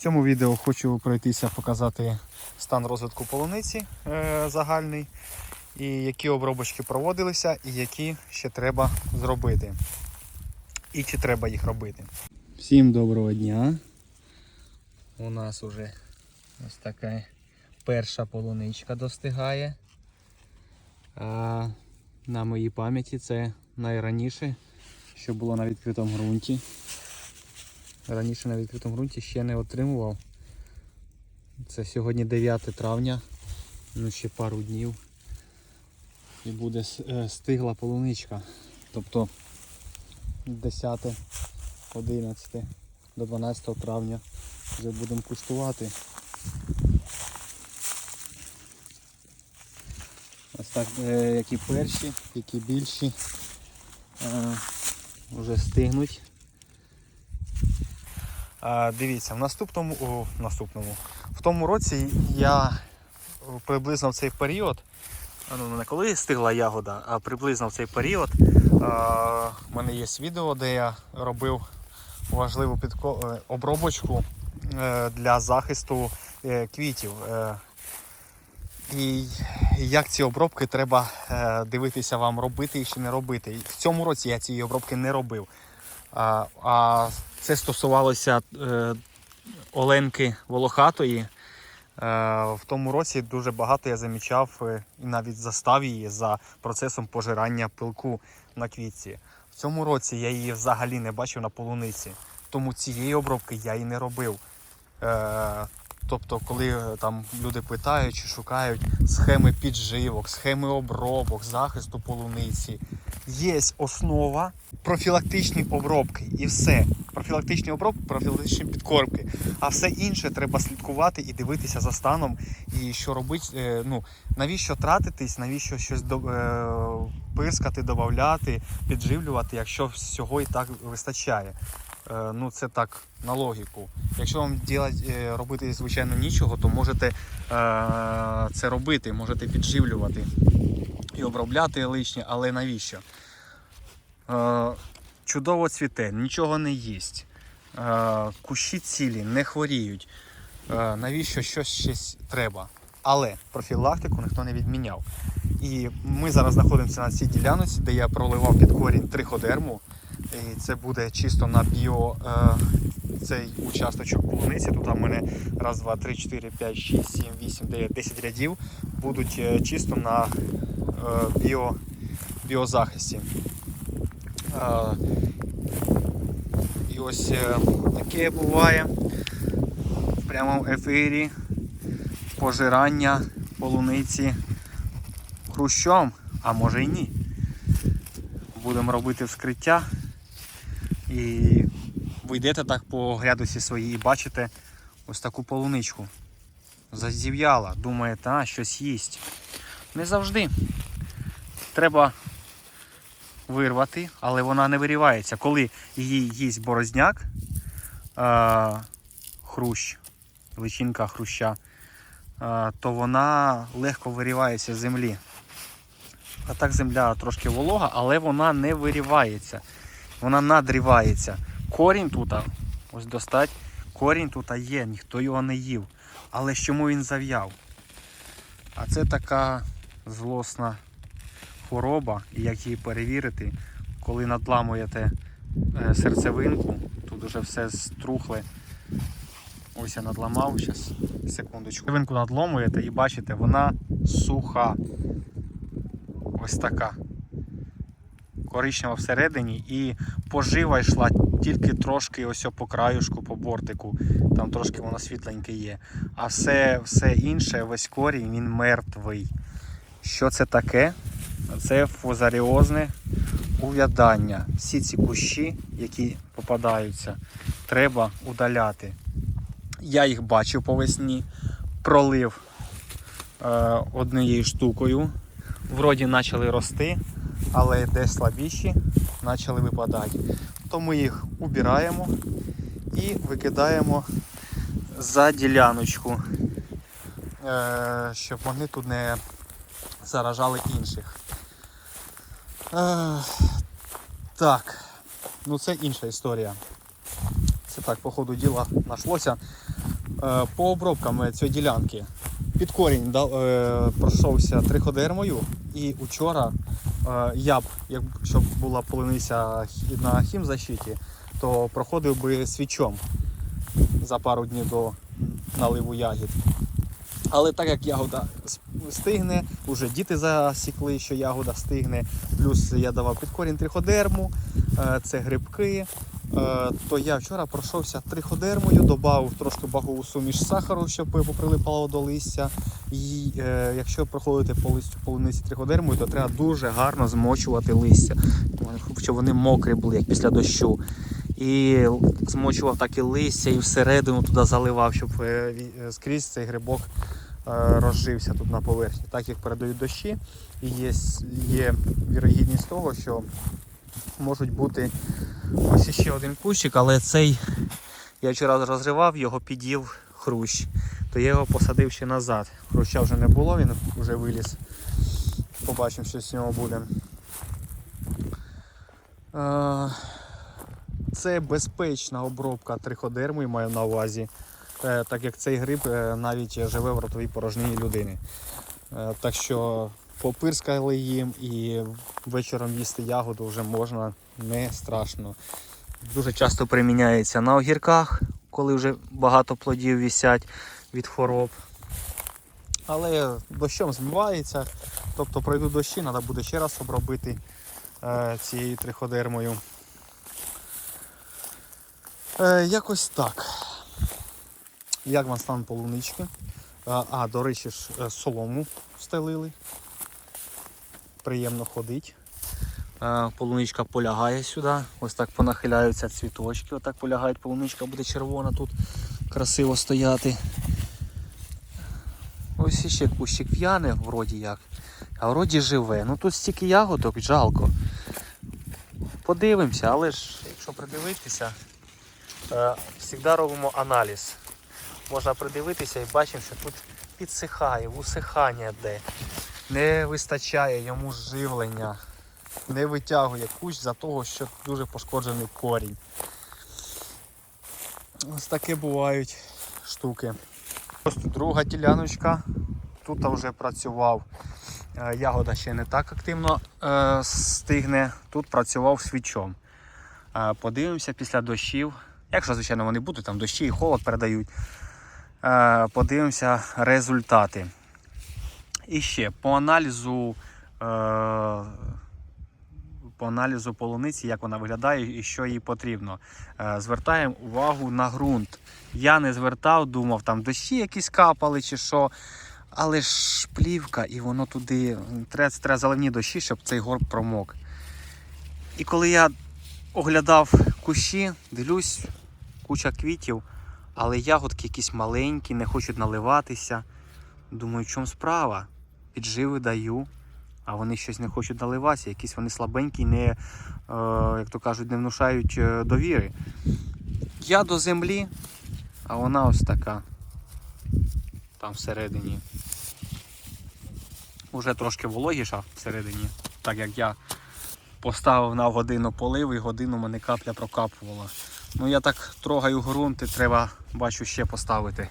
цьому відео хочу пройтися показати стан розвитку полуниці е, загальний, і які обробочки проводилися, і які ще треба зробити. І чи треба їх робити. Всім доброго дня. У нас уже ось така перша полуничка достигає. А на моїй пам'яті це найраніше, що було на відкритому ґрунті. Раніше на відкритому ґрунті ще не отримував. Це сьогодні 9 травня, ну ще пару днів. І буде е, стигла полуничка. Тобто 10, 11 до 12 травня вже будемо куштувати. Ось так, е, які перші, які більші, е, вже стигнуть. Дивіться, в наступному, о, в наступному, в тому році я приблизно в цей період, ну не коли стигла ягода, а приблизно в цей період. В мене є відео, де я робив важливу підко... е, обробочку е, для захисту е, квітів. Е, І як ці обробки треба е, дивитися вам, робити їх чи не робити. В цьому році я цієї обробки не робив. А, а це стосувалося е, Оленки Волохатої. Е, в тому році дуже багато я замічав е, і навіть застав її за процесом пожирання пилку на квітці. В цьому році я її взагалі не бачив на полуниці, тому цієї обробки я і не робив. Е, тобто, коли е, там люди питають чи шукають схеми підживок, схеми обробок, захисту полуниці, є основа профілактичні обробки і все. Профілактичні обробки, профілактичні підкормки. А все інше треба слідкувати і дивитися за станом. І що робити, е, ну навіщо тратитись, навіщо щось до, е, пирскати, додати, підживлювати, якщо всього і так вистачає. Е, ну це так на логіку. Якщо вам ділать, е, робити звичайно нічого, то можете е, це робити, можете підживлювати і обробляти лишнє, але навіщо? Чудово цвіте, нічого не їсть. Кущі цілі, не хворіють. Навіщо щось щось треба? Але профілактику ніхто не відміняв. І ми зараз знаходимося на цій ділянці, де я проливав під корінь триходерму. І це буде чисто на біо е, цей участочок полуниці. Тут у мене раз, два, три, чотири, п'ять, шість, сім, вісім, дев'ять, десять рядів будуть е, чисто на е, біо, біозахисті. І ось таке буває в прямому ефірі пожирання полуниці хрущом, а може й ні. Будемо робити вскриття і ви йдете так по грядусі своїй і бачите ось таку полуничку. Зазів'яла, думаєте, а щось їсть. Не завжди. Треба вирвати, але вона не вирівається. Коли її їсть борозняк, хрущ, личинка хруща, то вона легко вирівається з землі. А так земля трошки волога, але вона не вирівається. Вона надрівається. Корінь тут, ось достать, корінь тут є, ніхто його не їв. Але чому він зав'яв? А це така злосна хвороба, як її перевірити, коли надламуєте е, серцевинку, тут уже все струхле. Ось я надламав, зараз, секундочку. Серцевинку надломуєте і бачите, вона суха. Ось така. Коричнева всередині і пожива йшла тільки трошки ось по краюшку, по бортику. Там трошки воно світленьке є. А все, все інше, весь корінь, він мертвий. Що це таке? Це фузаріозне увядання. Всі ці кущі, які попадаються, треба удаляти. Я їх бачив по весні, пролив е, однією штукою. Вроді почали рости, але десь слабіші почали випадати. То ми їх убираємо і викидаємо за діляночку, е, щоб вони тут не заражали інших. Е, так, ну це інша історія. Це так, по ходу діла знайшлося. Е, По обробкам цієї ділянки під корінь пройшовся триходермою і учора я б, якщо б була полиниця на хімзащиті, то проходив би свічом за пару днів до наливу ягід. Але так як ягода стигне, вже діти засікли, що ягода стигне, плюс я давав підкорінь триходерму, е, це грибки. Е, То я вчора пройшовся триходермою, додав трошки багову суміш сахару, щоб поприлипало до листя. І е, якщо проходити по листю полуниці триходермою, то треба дуже гарно змочувати листя, щоб вони мокрі були, як після дощу. І змочував так і листя, і всередину туди заливав, щоб е, е, скрізь цей грибок розжився тут на поверхні. Так як передають дощі, і є, є вірогідність того, що можуть бути ось ще один кущик, але цей я вчора розривав, його під'їв хрущ. То я його посадив ще назад. Хруща вже не було, він вже виліз. Побачимо, що з нього буде. Е, Це безпечна обробка триходермою, маю на увазі, е, так як цей гриб е, навіть живе в ротовій порожнині людини. Е, Так що попирскали їм і вечором їсти ягоду вже можна не страшно. Дуже часто приміняється на огірках, коли вже багато плодів вісять від хвороб. Але дощом змивається, тобто пройдуть дощі, треба буде ще раз обробити е, цією триходермою. Е, якось так. Як вам стан полунички? А, до речі, ж е, солому стелили. Приємно ходить. Е, Полуничка полягає сюди. Ось так понахиляються цвіточки. Отак полягають, полуничка буде червона тут красиво стояти. Ось іще кущик в'яне, вроді як. А вроді живе. Ну тут стільки ягодок, жалко. Подивимося, але ж якщо придивитися, е, завжди робимо аналіз. Можна придивитися і бачимо, що тут підсихає, усихання йде. Не вистачає йому живлення. Не витягує кущ за того, що дуже пошкоджений корінь. Ось таке бувають штуки. Ось друга діляночка. Тут вже працював. Е, Ягода ще не так активно е, стигне. Тут працював свічом. Е, подивимося після дощів. Якщо, звичайно, вони будуть, там дощі і холод передають. Е, подивимося результати. І ще по аналізу. Е, по аналізу полуниці, як вона виглядає і що їй потрібно. Е, Звертаємо увагу на ґрунт. Я не звертав, думав, там дощі якісь капали чи що. Але ж плівка, і воно туди. Треба, треба заливні дощі, щоб цей горб промок. І коли я оглядав кущі, дивлюсь, куча квітів, але ягодки якісь маленькі, не хочуть наливатися. Думаю, в чому справа? Підживи даю, а вони щось не хочуть наливатися, якісь вони слабенькі, не, е, як то кажуть, не внушають е, довіри. Я до землі, а вона ось така. Там всередині. Уже трошки вологіша всередині, так як я поставив на годину полив і годину мене капля прокапувала. Ну я так трогаю ґрунт і треба, бачу, ще поставити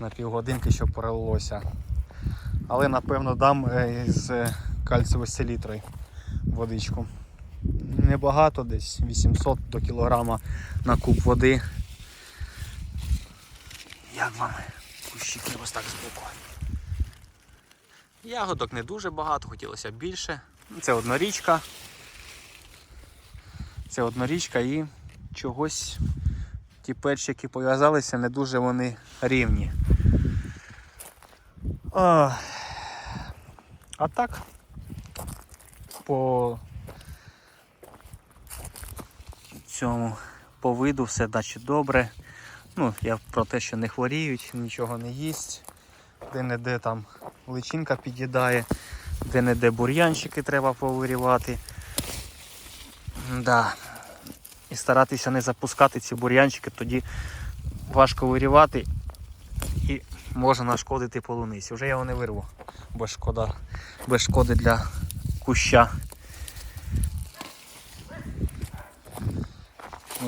на півгодинки, щоб пролилося. Але напевно дам е, з кальцієвою селітрою водичку. Небагато, десь 800 до кілограма на куб води. Як вам кущики ось так збоку? Ягодок не дуже багато, хотілося б більше. Це однорічка. Це однорічка і чогось ті перші, які пов'язалися, не дуже вони рівні. А, а так, по цьому по виду все наче добре. Ну, я про те, що не хворіють, нічого не їсть. Де-не-де там личинка під'їдає, де-не-де бур'янчики треба повирівати. Да. І старатися не запускати ці бур'янчики, тоді важко вирівати і може нашкодити полуниці. Вже я його не вирву, бо шкода, без шкоди для куща.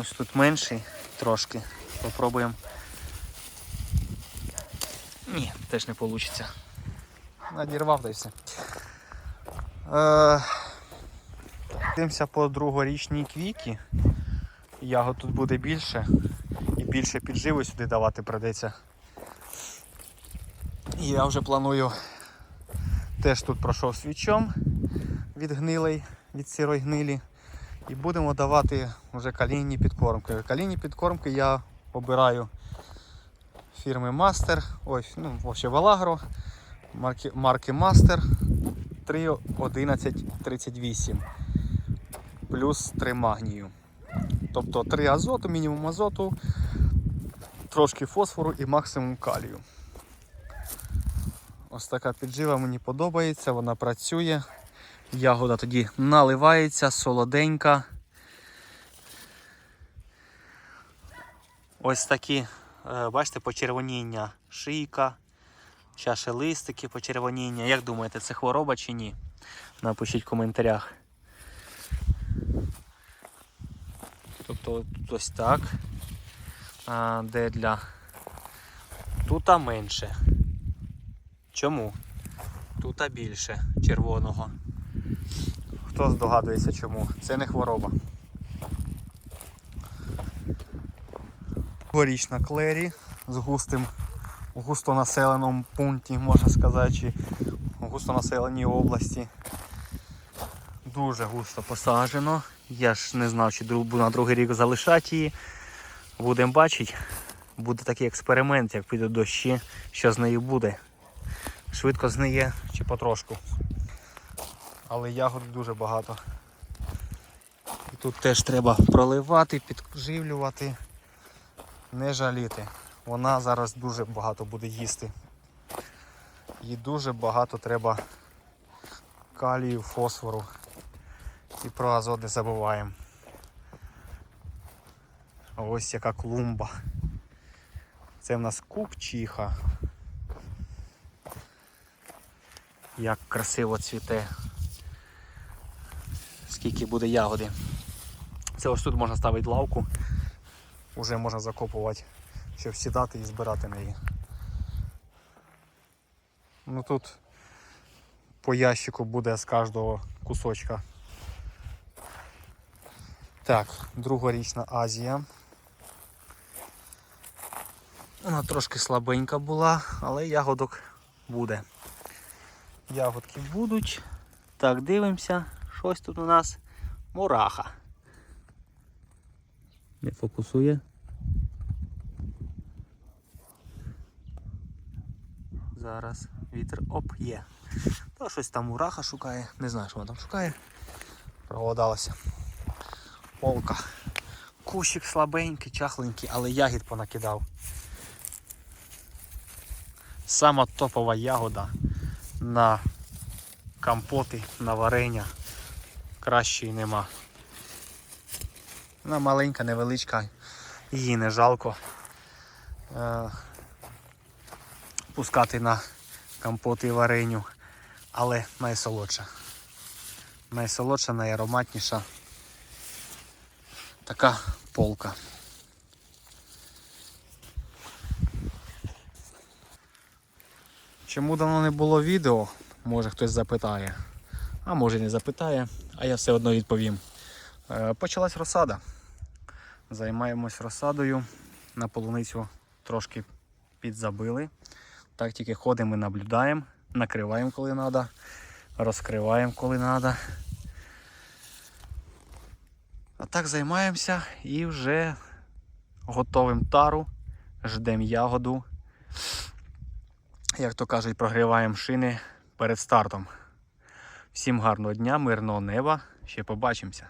Ось тут менший трошки. Попробуємо Ні, теж не вийде. Надірвав та й. Е, Дивимося по другорічній квіті. Ягод тут буде більше. І більше підживу сюди давати придеться. І я вже планую теж тут пройшов свічом від гнилей, від сірої гнилі. І будемо давати вже калійні підкормки. Калійні підкормки я обираю фірми Master, ось, ну, вообще Vaлагro, марки, марки Master 3.11.38 плюс 3 магнію. Тобто 3 азоту, мінімум азоту, трошки фосфору і максимум калію. Ось така піджива мені подобається, вона працює. Ягода тоді наливається, солоденька. Ось такі, е, бачите, почервоніння шийка, чаші листики, почервоніння. Як думаєте, це хвороба чи ні? Напишіть в коментарях. Тобто ось так. А, де для. Тут менше. Чому? Тут більше червоного. Хто здогадується чому? Це не хвороба. Горічна клері з густим в густонаселеному пункті, можна сказати, чи в густонаселеній області. Дуже густо посаджено. Я ж не знав, чи на другий рік залишати її. Будемо бачити. Буде такий експеримент, як підуть дощі, що з нею буде. Швидко зниє чи потрошку. Але ягод дуже багато. І тут теж треба проливати, підживлювати, не жаліти. Вона зараз дуже багато буде їсти. Їй дуже багато треба калію, фосфору. І про азот не забуваємо. Ось яка клумба. Це в нас купчиха. Як красиво цвіте. Скільки буде ягоди. Це ось тут можна ставити лавку. Уже можна закопувати, щоб сідати і збирати неї. Ну тут по ящику буде з кожного кусочка. Так, другорічна Азія. Вона трошки слабенька була, але ягодок буде. Ягодки будуть. Так, дивимося. Щось тут у нас мураха. Не фокусує. Зараз вітер оп є. Та щось там мураха шукає. Не знаю, що вона там шукає. Проголодалася. Полка. Кущик слабенький, чахленький, але ягід понакидав. Сама топова ягода на компоти, на варення. Кращої нема. Вона маленька, невеличка, її не жалко е, пускати на компоти і вареню, але найсолодша. Найсолодша, найароматніша. Така полка. Чому давно не було відео? Може хтось запитає. А може не запитає, а я все одно відповім. Е, Почалась розсада. Займаємось розсадою. На полуницю трошки підзабили. Так тільки ходимо і наблюдаємо, накриваємо коли треба, розкриваємо коли треба. А так займаємося і вже готовим тару, ждемо ягоду. Як то кажуть, прогріваємо шини перед стартом. Всім гарного дня, мирного неба. Ще побачимося.